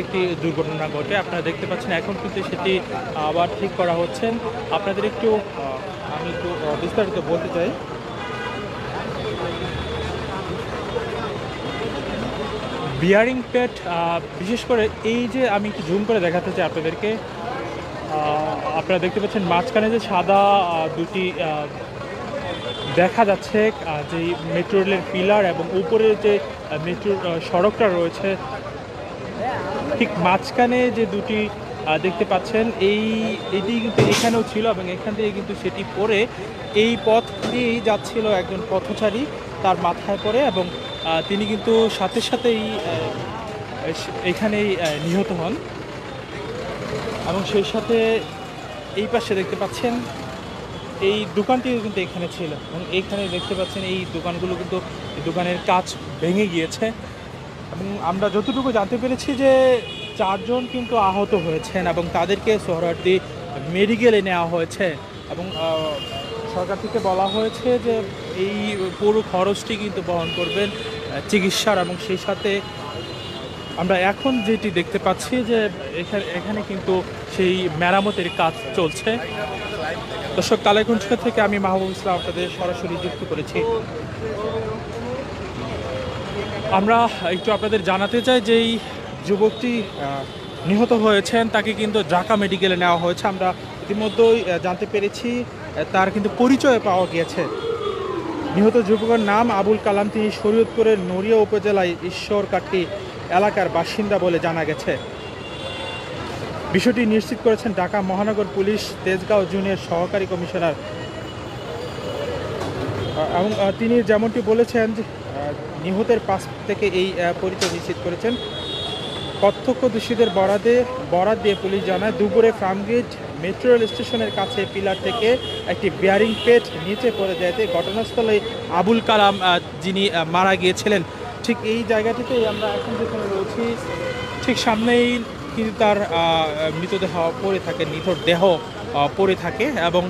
একটি দুর্ঘটনা ঘটে। আপনারা দেখতে পাচ্ছেন এখন কিন্তু সেটি আবার ঠিক করা হচ্ছে। আপনাদের একটু আমি একটু বিস্তারিত বলতে চাই। বিয়ারিং পেট বিশেষ করে এই যে আমি একটু জুম করে দেখাতে চাই আপনাদেরকে আপনারা দেখতে পাচ্ছেন মাঝখানে যে সাদা দুটি দেখা যাচ্ছে যে মেট্রো রেলের পিলার এবং উপরে যে মেট্রো সড়কটা রয়েছে ঠিক মাঝখানে যে দুটি দেখতে পাচ্ছেন, এই এটি কিন্তু এখানেও ছিল এবং এখান থেকে কিন্তু সেটি পরে এই পথ দিয়েই যাচ্ছিল একজন পথচারী তার মাথায় পড়ে এবং তিনি কিন্তু সাথে সাথেই এখানেই নিহত হন। এবং সেই সাথে এই পাশে দেখতে পাচ্ছেন, এই দোকানটিও কিন্তু এখানে ছিল। এবং এইখানে দেখতে পাচ্ছেন, এই দোকানগুলো কিন্তু দোকানের কাজ ভেঙে গিয়েছে। এবং আমরা যতটুকু জানতে পেরেছি যে চারজন কিন্তু আহত হয়েছেন এবং তাদেরকে সোহরার্দি মেডিকেলে নেওয়া হয়েছে এবং সরকার থেকে বলা হয়েছে যে এই পুরো খরচটি কিন্তু বহন করবেন চিকিৎসার এবং সেই সাথে আমরা এখন যেটি দেখতে পাচ্ছি যে এখানে এখানে কিন্তু সেই মেরামতের কাজ চলছে। দর্শক কালাইকুঞ্চিকা থেকে আমি মাহবুব ইসলাম আপনাদের সরাসরি যুক্ত করেছি। আমরা একটু আপনাদের জানাতে চাই যে এই যুবকটি নিহত হয়েছেন, তাকে কিন্তু ঢাকা মেডিকেলে নেওয়া হয়েছে। আমরা ইতিমধ্যেই জানতে পেরেছি তার কিন্তু পরিচয় পাওয়া গিয়েছে। নিহত যুবকের নাম আবুল কালাম। তিনি শরীয়তপুরের নড়িয়া উপজেলায় ঈশ্বরকাটি এলাকার বাসিন্দা বলে জানা গেছে। বিষয়টি নিশ্চিত করেছেন ঢাকা মহানগর পুলিশ তেজগাঁও জুনিয়র সহকারী কমিশনার। এবং তিনি যেমনটি বলেছেন নিহতের পাশ থেকে এই পরিচয় নিশ্চিত করেছেন। প্রত্যক্ষদর্শীদের বরাদে, বরাদ দিয়ে পুলিশ জানায়, দুপুরে ফার্মগেট মেট্রো রেল স্টেশনের কাছে পিলার থেকে একটি বেয়ারিং পেট নিচে পড়ে যেতে ঘটনাস্থলে আবুল কালাম যিনি মারা গিয়েছিলেন। ঠিক এই জায়গাটিতেই আমরা এখন যেখানে রয়েছি, ঠিক সামনেই কিন্তু তার মৃতদেহ পড়ে থাকে, নিথর দেহ পড়ে থাকে এবং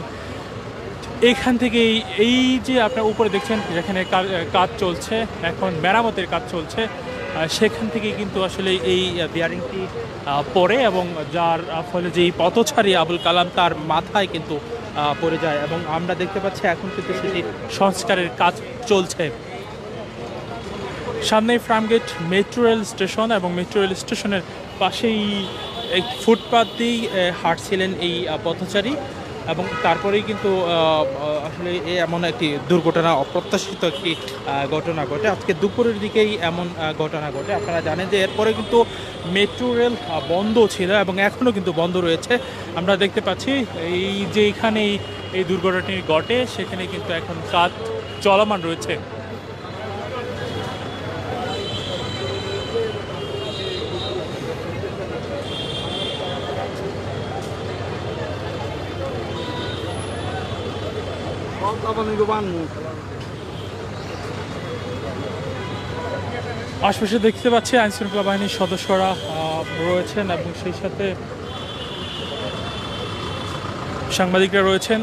এইখান থেকে এই- যে আপনার উপরে দেখছেন, যেখানে কাজ চলছে, এখন মেরামতের কাজ চলছে সেখান থেকে কিন্তু আসলে এই বিয়ারিংটি পড়ে এবং যার ফলে যে পথচারী আবুল কালাম, তার মাথায় কিন্তু পড়ে যায় এবং আমরা দেখতে পাচ্ছি এখন কিন্তু সেটি সংস্কারের কাজ চলছে। সামনেই ফ্রামগেট মেট্রো রেল স্টেশন এবং মেট্রো রেল স্টেশনের পাশেই ফুটপাথ দিয়েই হাঁটছিলেন এই পথচারী। এবং তারপরেই কিন্তু আসলে এমন একটি দুর্ঘটনা, অপ্রত্যাশিত একটি ঘটনা ঘটে। আজকে দুপুরের দিকেই এমন ঘটনা ঘটে। আপনারা জানেন যে এরপরে কিন্তু মেট্রো রেল বন্ধ ছিল এবং এখনও কিন্তু বন্ধ রয়েছে। আমরা দেখতে পাচ্ছি এই যে এখানে এই- এই দুর্ঘটনাটি ঘটে, সেখানে কিন্তু এখন কাজ চলমান রয়েছে। আশপাশে দেখতে পাচ্ছি আইন শৃঙ্খলা বাহিনীর সদস্যরা রয়েছেন এবং সেই সাথে সাংবাদিকরা রয়েছেন।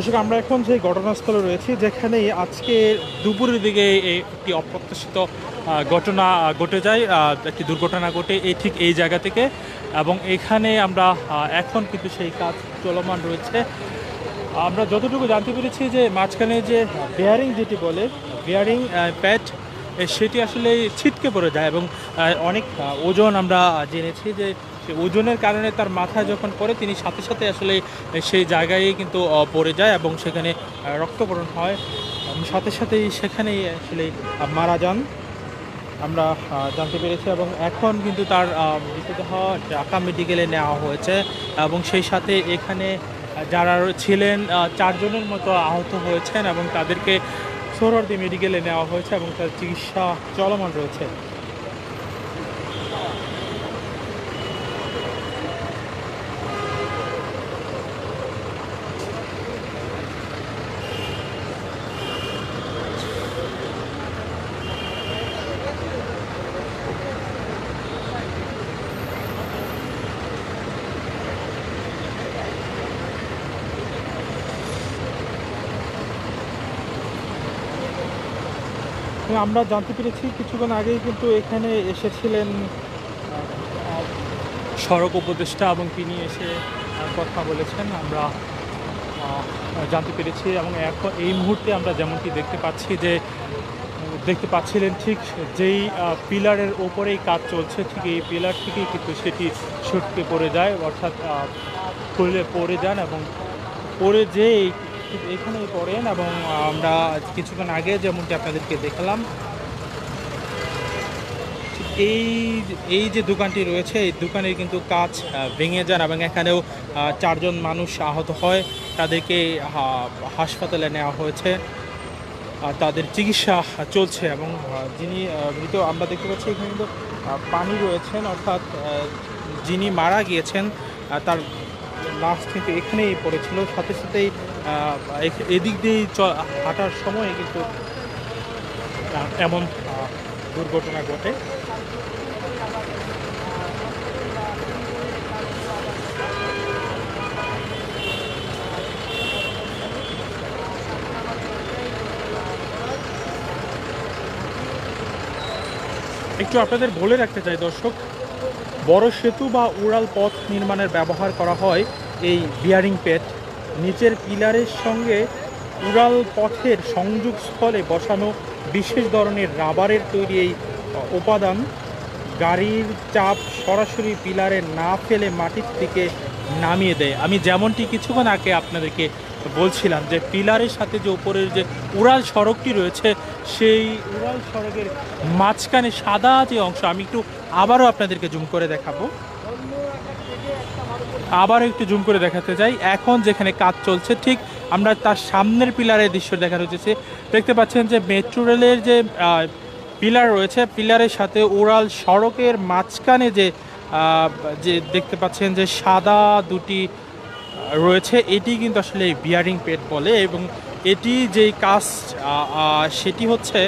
দর্শক, আমরা এখন যে ঘটনাস্থলে রয়েছি যেখানে আজকে দুপুরের দিকে একটি অপ্রত্যাশিত ঘটনা ঘটে যায় একটি দুর্ঘটনা ঘটে এই ঠিক এই জায়গা থেকে। এবং এখানে আমরা এখন কিন্তু সেই কাজ চলমান রয়েছে। আমরা যতটুকু জানতে পেরেছি যে মাঝখানে যে বেয়ারিং যেটি বলে বেয়ারিং প্যাড সেটি আসলে ছিটকে পড়ে যায় এবং অনেক ওজন আমরা জেনেছি যে সে ওজনের কারণে তার মাথায় যখন পড়ে, তিনি সাথে সাথে আসলে সেই জায়গায় কিন্তু পড়ে যায় এবং সেখানে রক্তকরণ হয়। সাথে সাথেই সেখানেই আসলে মারা যান। আমরা জানতে পেরেছি এবং এখন কিন্তু তার মৃতদেহ ঢাকা মেডিকেলে নেওয়া হয়েছে এবং সেই সাথে এখানে যারা ছিলেন চারজনের মতো আহত হয়েছেন এবং তাদেরকে সোহরার্দি মেডিকেলে নেওয়া হয়েছে এবং তার চিকিৎসা চলমান রয়েছে। আমরা জানতে পেরেছি কিছুক্ষণ আগেই কিন্তু এখানে এসেছিলেন সড়ক উপদেষ্টা এবং তিনি এসে কথা বলেছেন। আমরা জানতে পেরেছি এবং এখন এই মুহূর্তে আমরা যেমনটি দেখতে পাচ্ছি যে, দেখতে পাচ্ছিলেন ঠিক যেই পিলারের ওপরেই কাজ চলছে, ঠিক এই পিলার থেকেই কিন্তু সেটি সটকে পড়ে যায়, অর্থাৎ খুলে পড়ে যান এবং পড়ে ঠিক এখানেই পড়েন এবং আমরা কিছুক্ষণ আগে যেমনটি আপনাদেরকে দেখালাম এই এই যে দোকানটি রয়েছে, এই দোকানের কিন্তু কাজ ভেঙে যান এবং এখানেও চারজন মানুষ আহত হয়। তাদেরকে হাসপাতালে নেওয়া হয়েছে। আর তাদের চিকিৎসা চলছে এবং যিনি মৃত, আমরা দেখতে পাচ্ছি এখানে কিন্তু পানি রয়েছেন, অর্থাৎ যিনি মারা গিয়েছেন তার লাশ কিন্তু এখানেই পড়েছিল। সাথে সাথেই এদিক দিয়েই হাঁটার সময় কিন্তু এমন দুর্ঘটনা ঘটে। একটু আপনাদের বলে রাখতে চাই, দর্শক, বড় সেতু বা উড়াল পথ নির্মাণের ব্যবহার করা হয় এই বিয়ারিং পেট নিচের পিলারের সঙ্গে উড়াল পথের সংযোগস্থলে বসানো বিশেষ ধরনের রাবারের তৈরি এই উপাদান। গাড়ির চাপ সরাসরি পিলারে না ফেলে মাটির থেকে নামিয়ে দেয়। আমি যেমনটি কিছুক্ষণ আগে আপনাদেরকে বলছিলাম যে পিলারের সাথে যে উপরের যে উড়াল সড়কটি রয়েছে, সেই উড়াল সড়কের মাঝখানে সাদা যে অংশ, আমি একটু আবারও আপনাদেরকে জুম করে দেখাবো। আবার একটু জুম করে দেখাতে চাই। এখন যেখানে কাজ চলছে ঠিক আমরা তার সামনের পিলারের দৃশ্য দেখানো হচ্ছে দেখতে পাচ্ছেন যে মেট্রো রেলের যে পিলার রয়েছে পিলারের সাথে উড়াল সড়কের মাঝখানে যে যে দেখতে পাচ্ছেন যে সাদা দুটি রয়েছে এটি কিন্তু আসলে বিয়ারিং পেট বলে এবং এটি যেই কাজ সেটি হচ্ছে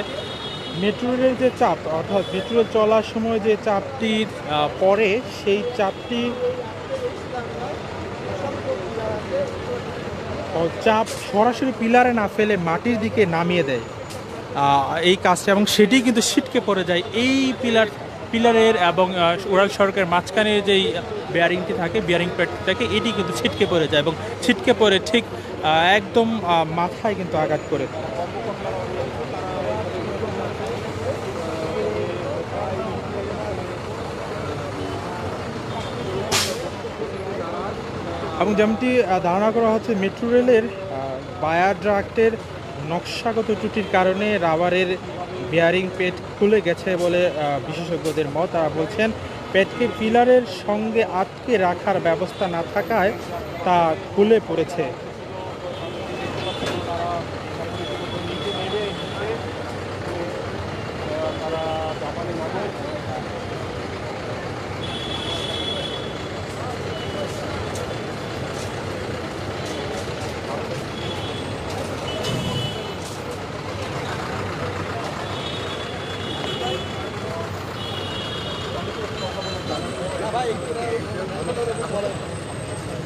মেট্রো রেলের যে চাপ অর্থাৎ মেট্রো চলার সময় যে চাপটি আহ, পড়ে সেই চাপটি চাপ সরাসরি পিলারে না ফেলে মাটির দিকে নামিয়ে দেয়। এই কাজটা এবং সেটি কিন্তু ছিটকে পড়ে যায় এই পিলার, পিলারের এবং ওরাল সড়কের মাঝখানে যেই বেয়ারিংটি থাকে বিয়ারিং প্যাডটি থাকে, এটি কিন্তু ছিটকে পড়ে যায় এবং ছিটকে পড়ে ঠিক একদম মাথায় কিন্তু আঘাত করে। এবং যেমনটি ধারণা করা হচ্ছে মেট্রো রেলের বায়াড্রাক্টের নকশাগত ত্রুটির কারণে রাবারের বেয়ারিং পেট খুলে গেছে বলে বিশেষজ্ঞদের মত। তারা বলছেন, পেটকে পিলারের সঙ্গে আটকে রাখার ব্যবস্থা না থাকায় তা খুলে পড়েছে।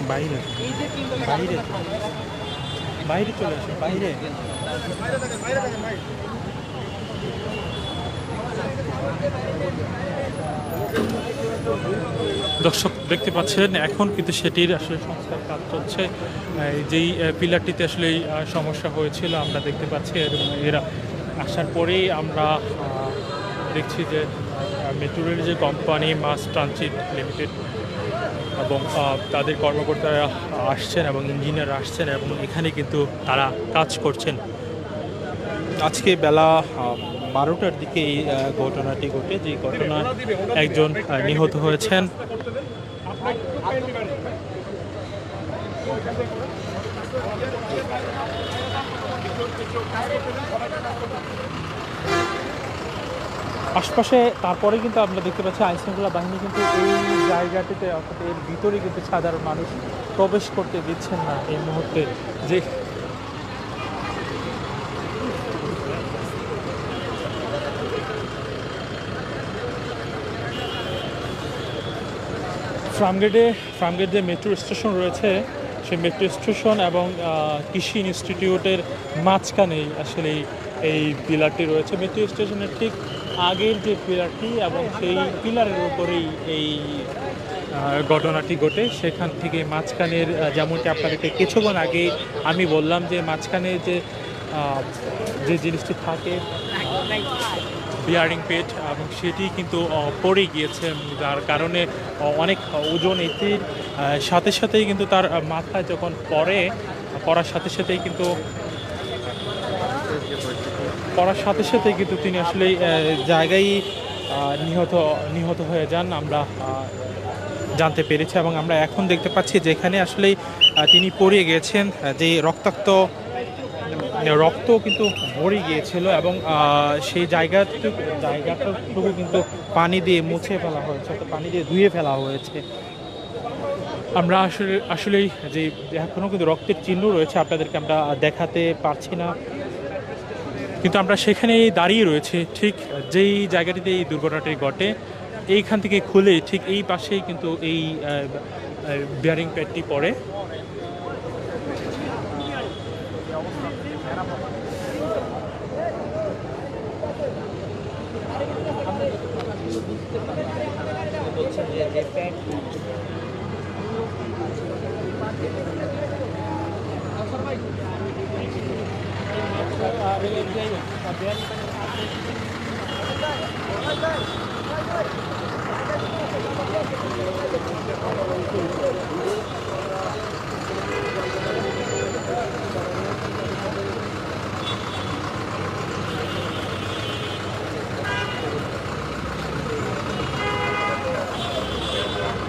বাইরে। বাইরে। বাইরে চলে আসে, বাইরে। দর্শক, দেখতে পাচ্ছেন, এখন কিন্তু সেটির আসলে সংস্কার কাজ চলছে। যেই পিলারটিতে আসলে সমস্যা হয়েছিল, আমরা দেখতে পাচ্ছি, এরা আসার পরেই আমরা দেখছি যে মেট্রোরের যে কোম্পানি মাস ট্রানজিট লিমিটেড এবং তাদের কর্মকর্তারা আসছেন এবং ইঞ্জিনিয়ার আসছেন এবং এখানে কিন্তু তারা কাজ করছেন। আজকে বেলা বারোটার দিকে এই ঘটনাটি ঘটে। যে ঘটনায় একজন নিহত হয়েছেন। আশপাশে তারপরে কিন্তু আমরা দেখতে পাচ্ছি আইনশৃঙ্খলা বাহিনী কিন্তু এই জায়গাটিতে, অর্থাৎ এর ভিতরে কিন্তু সাধারণ মানুষ প্রবেশ করতে দিচ্ছেন না এই মুহূর্তে। যে ফার্মগেটে, ফার্মগেট যে মেট্রো স্টেশন রয়েছে, সেই মেট্রো স্টেশন এবং কৃষি ইনস্টিটিউটের মাঝখানেই আসলে এই পিলারটি রয়েছে। মেট্রো স্টেশনের ঠিক আগের যে পিলারটি এবং সেই পিলারের উপরেই এই ঘটনাটি ঘটে, সেখান থেকে মাঝখানের যেমনটি আপনাদেরকে কিছুক্ষণ আগে আমি বললাম যে মাঝখানে যে যে জিনিসটি থাকে বিয়ারিং পেট এবং সেটি কিন্তু পড়ে গিয়েছে, যার কারণে অনেক ওজন এটির সাথে সাথেই কিন্তু তার মাথায় যখন পড়ে, পড়ার সাথে সাথেই কিন্তু পড়ার সাথে সাথে কিন্তু তিনি আসলে জায়গায় নিহত নিহত হয়ে যান। আমরা জানতে পেরেছি এবং আমরা এখন দেখতে পাচ্ছি যেখানে আসলেই আহ, তিনি পড়ে গিয়েছেন আহ, যে রক্তাক্ত রক্ত কিন্তু ভরে গিয়েছিল এবং সেই জায়গাটুকু জায়গাটুকু কিন্তু পানি দিয়ে মুছে ফেলা হয়েছে পানি দিয়ে ধুয়ে ফেলা হয়েছে। আমরা আসলে আসলেই যে এখনও কিন্তু রক্তের চিহ্ন রয়েছে আপনাদেরকে আমরা দেখাতে পারছি না। কিন্তু আমরা সেখানেই দাঁড়িয়ে রয়েছে, ঠিক যেই জায়গাটিতে এই দুর্ঘটনাটি ঘটে, এইখান থেকে খুলে ঠিক এই পাশেই কিন্তু এই বিয়ারিং প্যাডটি পড়ে।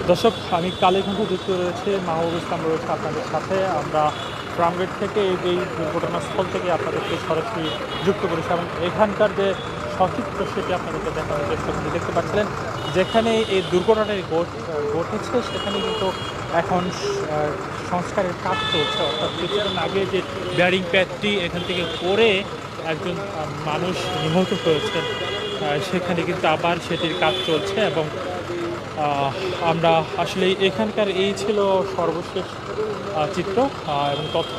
দর্শক আমি কালীঘণ্ট যুক্ত রয়েছে মাহবুব ইসলাম রয়েছে আপনাদের সাথে। আমরা ট্রামগেট থেকে এই দুর্ঘটনাস্থল থেকে আপনাদেরকে সরাসরি যুক্ত করেছি এবং এখানকার যে সচিত্র সেটি আপনাদেরকে দেখানোর চেষ্টা করছি। দেখতে পাচ্ছিলেন, যেখানে এই দুর্ঘটনাটি ঘট- ঘটেছে, সেখানে কিন্তু এখন সংস্কারের কাজ চলছে। অর্থাৎ কিছুদিন আগে যে ব্যারিং প্যাডটি এখান থেকে পড়ে একজন মানুষ নিহত হয়েছেন সেখানে কিন্তু আবার সেটির কাজ চলছে এবং আমরা আসলে এখানকার এই ছিল সর্বশেষ চিত্র আহ, এবং তথ্য